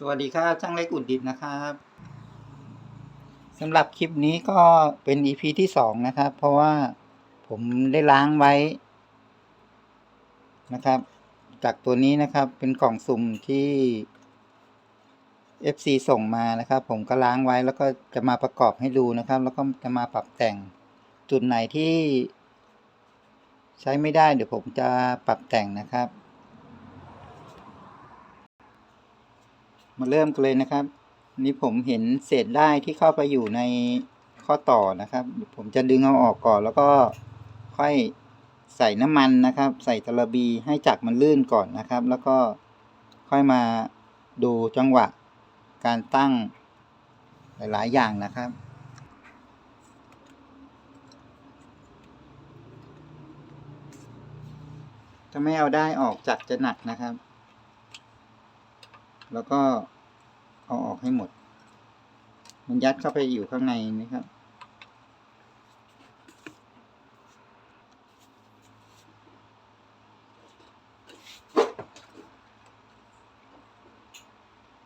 สวัสดีครับช่างเล็กอุดดิบนะครับสำหรับคลิปนี้ก็เป็น EP ที่สองนะครับ เพราะว่าผมได้ล้างไว้นะครับ จากตัวนี้นะครับเป็นกล่องสุ่มที่ FC ส่งมานะครับ ผมก็ล้างไว้แล้วก็จะมาประกอบให้ดูนะครับ แล้วก็จะมาปรับแต่งจุดไหนที่ ใช้ไม่ได้เดี๋ยวผมจะปรับแต่งนะครับ มาเริ่มกันเลยนะครับ นี่ผมเห็นเศษได้ที่เข้าไปอยู่ในข้อต่อนะครับ ผมจะดึงเอาออกก่อน แล้วก็ค่อยใส่น้ำมันนะครับ ใส่ตะลบีให้จักรมันลื่นก่อนนะครับ แล้วก็ค่อยมาดูจังหวะการตั้งหลายๆอย่างนะครับถ้าไม่เอาได้ออกจักรจะหนักนะครับ แล้วก็เอาออกให้หมด มันยัดเข้าไปอยู่ข้างในนะครับ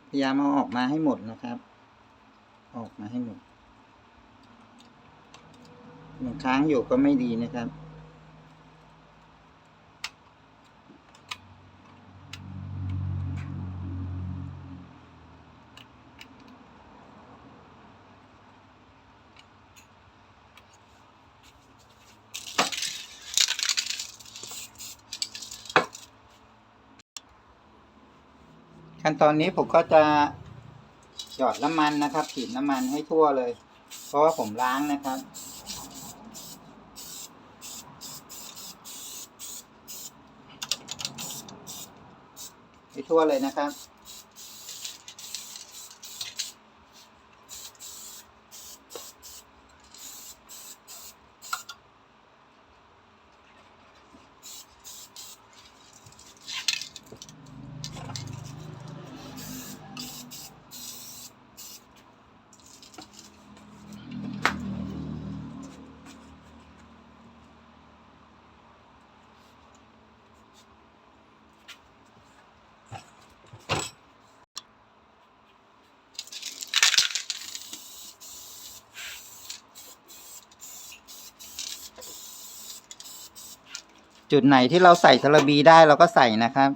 พยายามเอาออกมาให้หมดนะครับ ออกมาให้หมดมันค้างอยู่ก็ไม่ดีนะครับ ขั้นตอนนี้ผมก็จะหยอดน้ำมันนะครับฉีดน้ำมันให้ทั่วเลย เพราะว่าผมล้างนะครับ ให้ทั่วเลยนะครับ จุดไหนที่เราใส่ทะลบีได้เราก็ใส่นะครับ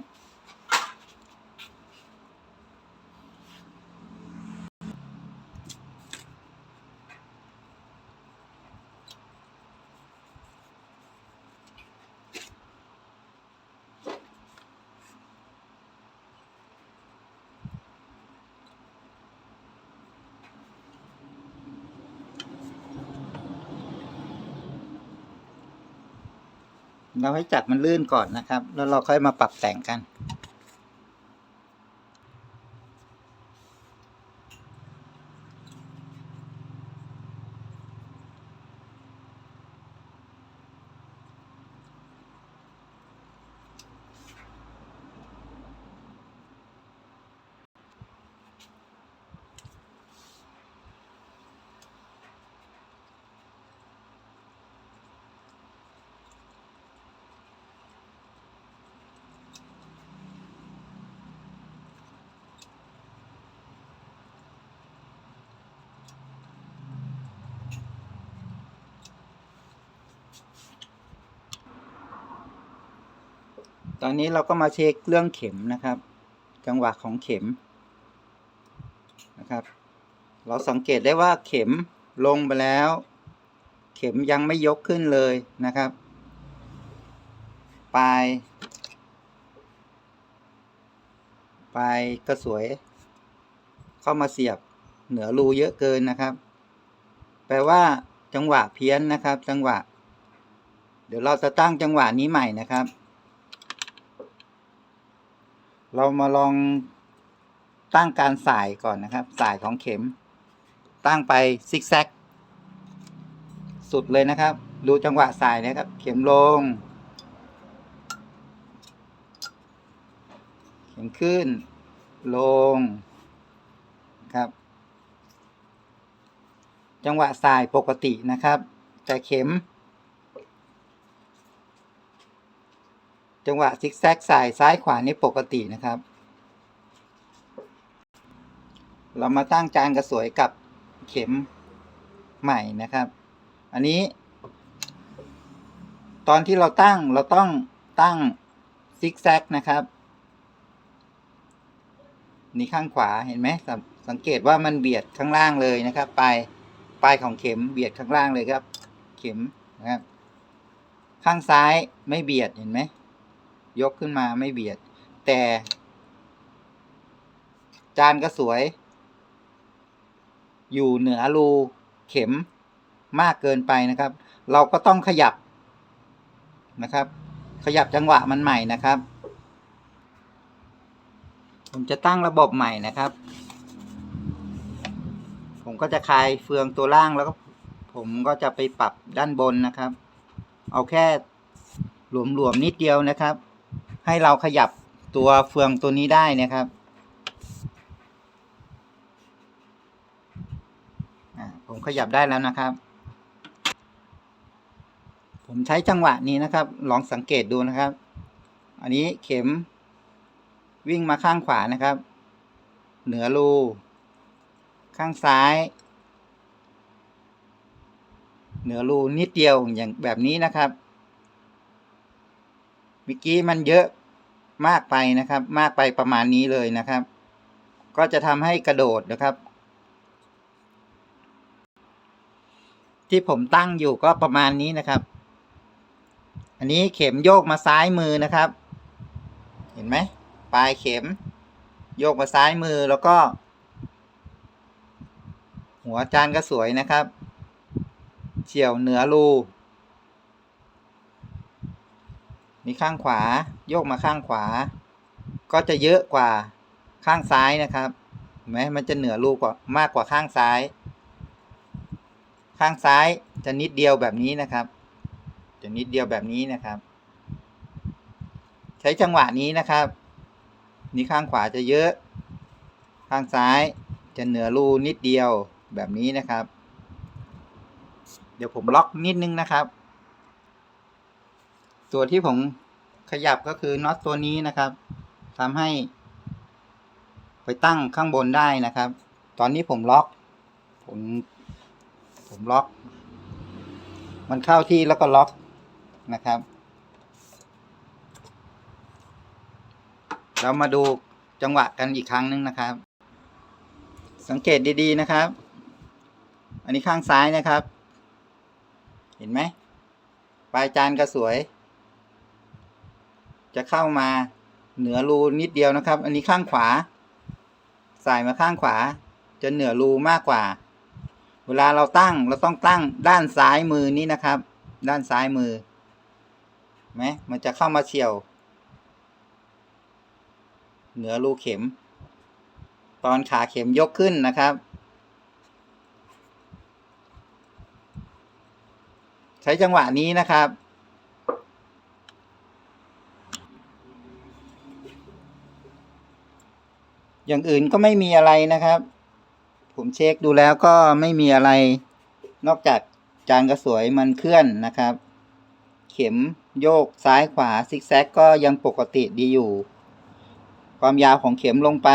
เราให้จักรมันลื่นก่อนนะครับ แล้วเราค่อยมาปรับแต่งกัน ตอนนี้เราก็มาเช็คเรื่องเข็มนะครับ จังหวะของเข็มนะครับ เราสังเกตได้ว่าเข็มลงไปแล้ว เข็มยังไม่ยกขึ้นเลยนะครับ ปลายปลายก็สวย เข้ามาเสียบเหนือรูเยอะเกินนะครับ แปลว่าจังหวะเพี้ยนนะครับ จังหวะ เดี๋ยวเราจะตั้งจังหวะนี้ใหม่นะครับ เรามาลองตั้งการสายก่อนนะครับ สายของเข็ม ตั้งไปซิกแซก สุดเลยนะครับ ดูจังหวะสายนะครับ เข็มลง เข็มขึ้น ลงครับ จังหวะสายปกตินะครับ แต่เข็ม จังหวะซิกแซกสายซ้ายขวานี่ปกตินะครับ เรามาตั้งจานกระสวยกับเข็มใหม่นะครับ อันนี้ ตอนที่เราตั้งเราต้องตั้งซิกแซกนะครับ นี่ข้างขวาเห็นไหมสงสังเกตว่ามันเบียดข้างล่างเลยนะครับ ปลายปลายของเข็มเบียดข้างล่างเลยครับ เข็มนะครับ ข้างซ้ายไม่เบียดเห็นไหม ยกขึ้นมาไม่เบียด แต่ จานก็สวย อยู่เหนือรูเข็มมากเกินไปนะครับ เราก็ต้องขยับนะครับ ขยับจังหวะมันใหม่นะครับ ผมจะตั้งระบบใหม่นะครับ ผมก็จะคลายเฟืองตัวล่างแล้วก็ผมก็จะไปปรับด้านบนนะครับ เอาแค่หลวมๆนิดเดียวนะครับ ให้เราขยับตัวเฟืองตัวนี้ได้นะครับผมขยับได้แล้วนะครับ ผมใช้จังหวะนี้นะครับ ลองสังเกตดูนะครับ อันนี้เข็มวิ่งมาข้างขวานะครับ เหนือรู ข้างซ้าย เหนือรูนิดเดียวอย่างแบบนี้นะครับ เมื่อกี้มันเยอะมากไปนะครับ มากไปประมาณนี้เลยนะครับ ก็จะทำให้กระโดดนะครับ ที่ผมตั้งอยู่ก็ประมาณนี้นะครับ อันนี้เข็มโยกมาซ้ายมือนะครับ เห็นไหมปลายเข็ม โยกมาซ้ายมือแล้วก็ หัวจานก็สวยนะครับเฉียวเหนือรู นี่ข้างขวาโยกมาข้างขวา ก็จะเยอะกว่าข้างซ้ายนะครับเห็นไหมมันจะเหนือรูกว่ามากกว่าข้างซ้าย ข้างซ้ายจะนิดเดียวแบบนี้นะครับ จะนิดเดียวแบบนี้นะครับ ใช้จังหวะนี้นะครับ นี่ข้างขวาจะเยอะ ข้างซ้ายจะเหนือรูนิดเดียวแบบนี้นะครับ เดี๋ยวผมล็อกนิดนึงนะครับ ตัวนที่ผมขยับก็คือน็อตตัวนี้นะครับทำให้ ไปตั้งข้างบนได้นะครับ ตอนนี้ผมล็อก ผมผมล็อก มันเข้าที่แล้วก็ล็อกนะครับ เรามาดูจังหวะกันอีกครั้งหนึงนะครับ สังเกตดีๆนะครับ อันนี้ข้างซ้ายนะครับ เห็นไหมปลายจานก็สวย จะเข้ามาเหนือรูนิดเดียวนะครับ อันนี้ข้างขวาใส่มาข้างขวา จะเหนือรูมากกว่า เวลาเราตั้งเราต้องตั้งด้านซ้ายมือนี้นะครับ ด้านซ้ายมือไหมมันจะเข้ามาเฉียว เหนือรูเข็ม ตอนขาเข็มยกขึ้นนะครับ ใช้จังหวะนี้นะครับ อย่างอื่นก็ไม่มีอะไรนะครับ ผมเช็คดูแล้วก็ไม่มีอะไร นอกจากจานกระสวยมันเคลื่อนนะครับ เข็มโยกซ้ายขวาซิกแซกก็ยังปกติดีอยู่ ความยาวของเข็มลงไป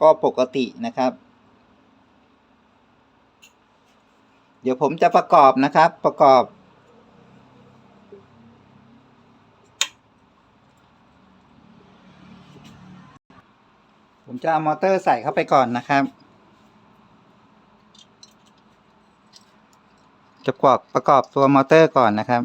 ก็ปกตินะครับ เดี๋ยวผมจะประกอบนะครับประกอบ ผมจะเอามอเตอร์ใส่เข้าไปก่อนนะครับ จะประกอบประกอบตัวมอเตอร์ก่อนนะครับ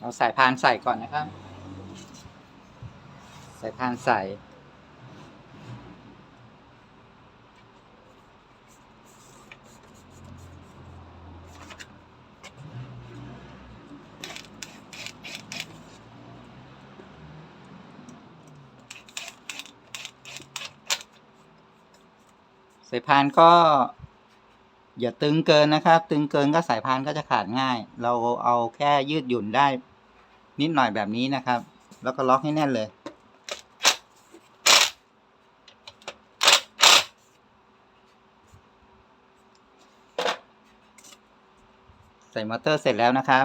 เอานใส่ก่อนนะครับ ใสายพานใส่ ใสายพานก็อย่าตึงเกินนะครับ ตึงเกินก็สายพานก็จะขาดง่าย เราเอาแค่ยืดหยุ่นได้ นิดหน่อยแบบนี้นะครับ แล้วก็ล็อกให้แน่นเลย ใส่มอเตอร์เสร็จแล้วนะครับ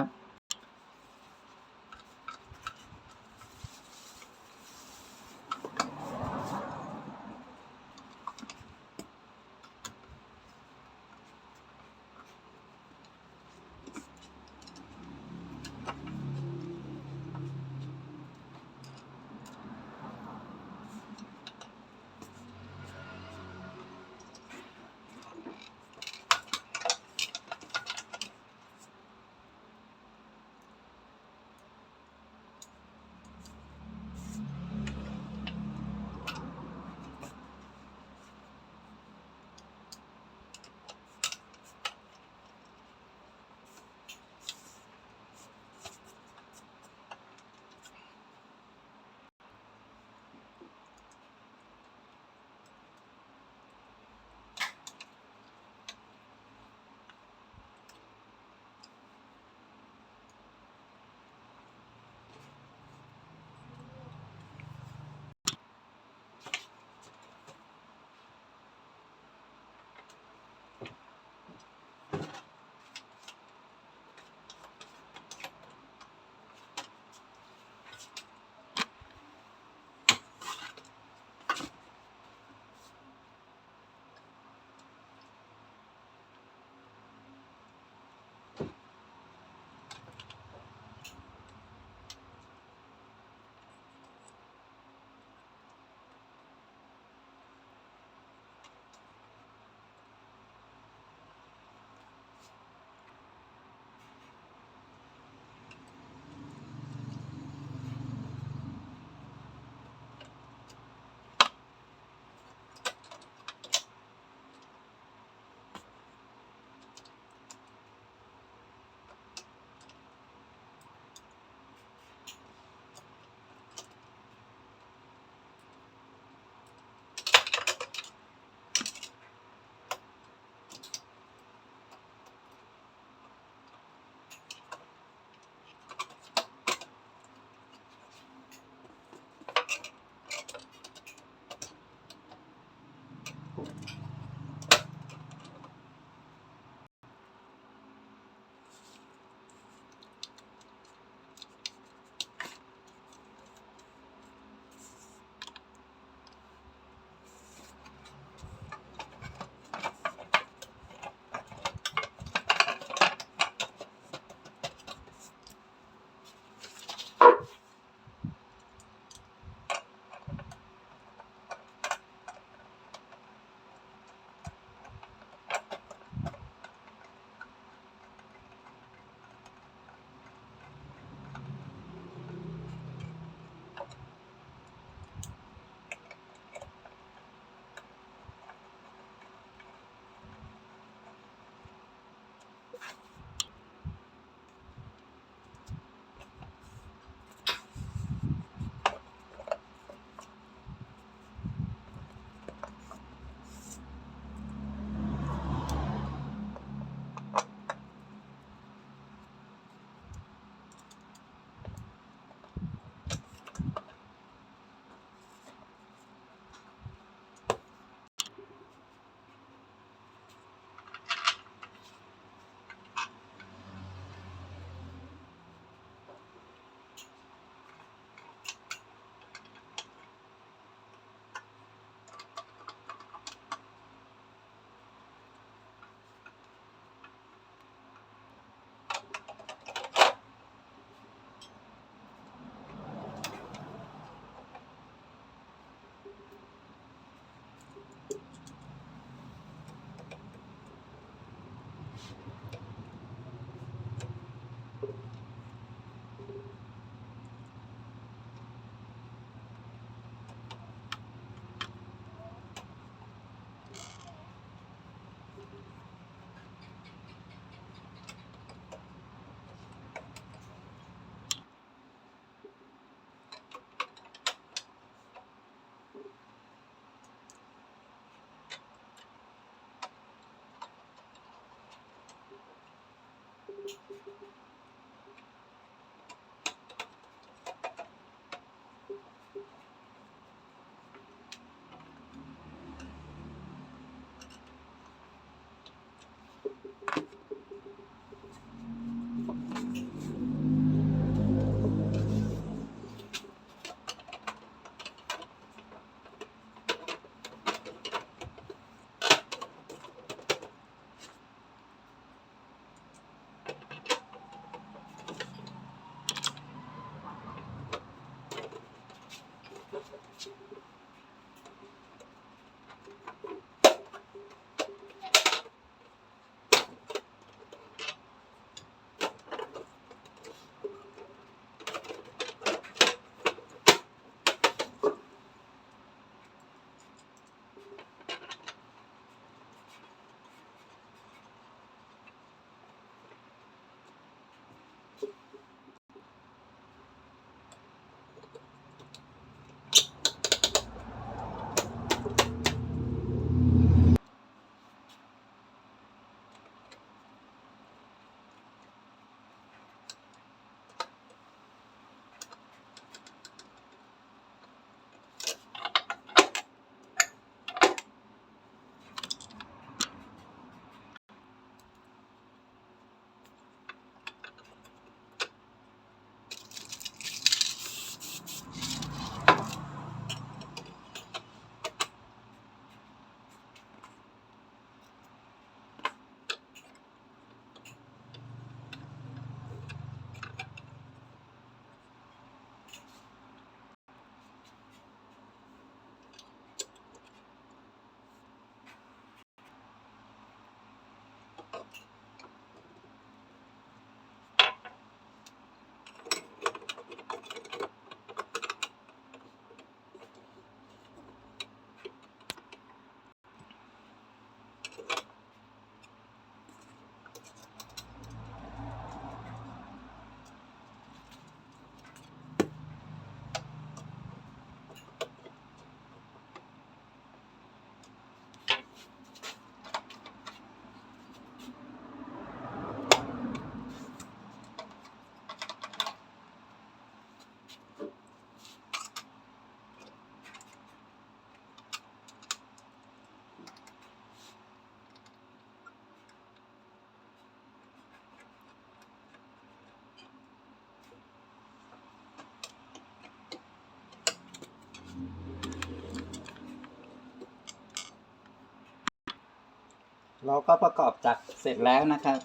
เราก็ประกอบจักรเสร็จแล้วนะครับ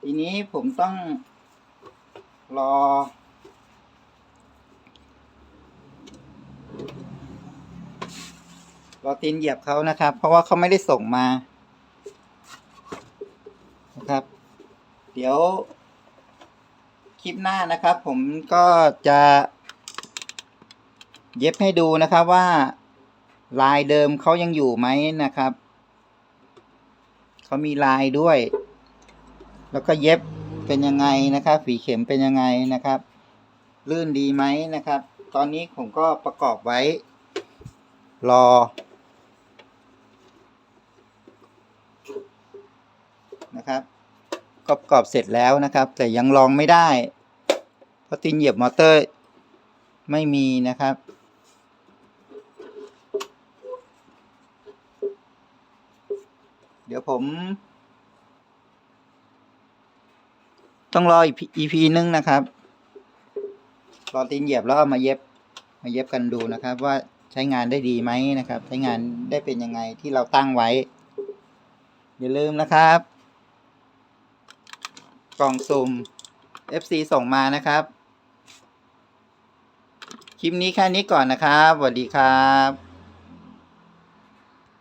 ทีนี้ผมต้องรอ รอตีนเหยียบเขานะครับ เพราะว่าเขาไม่ได้ส่งมา นะครับ เดี๋ยว คลิปหน้านะครับ ผมก็จะเย็บให้ดูนะครับว่าลายเดิมเขายังอยู่ไหมนะครับ เขามีลายด้วย แล้วก็เย็บเป็นยังไงนะครับ ฝีเข็มเป็นยังไงนะครับ ลื่นดีไหมนะครับ ตอนนี้ผมก็ประกอบไว้ รอ นะครับก็ประกอบเสร็จแล้วนะครับ แต่ยังลองไม่ได้ เพราะตีนเหยียบมอเตอร์ไม่มีนะครับ เดี๋ยวผม ต้องรออีก EP นึงนะครับ รอตีนเหยียบแล้วเอามาเย็บ มาเย็บกันดูนะครับ ว่าใช้งานได้ดีไหมนะครับ ใช้งานได้เป็นยังไงที่เราตั้งไว้ อย่าลืมนะครับ กล่องสุ่ม FC ส่งมานะครับ คลิปนี้แค่นี้ก่อนนะครับสวัสดีครับ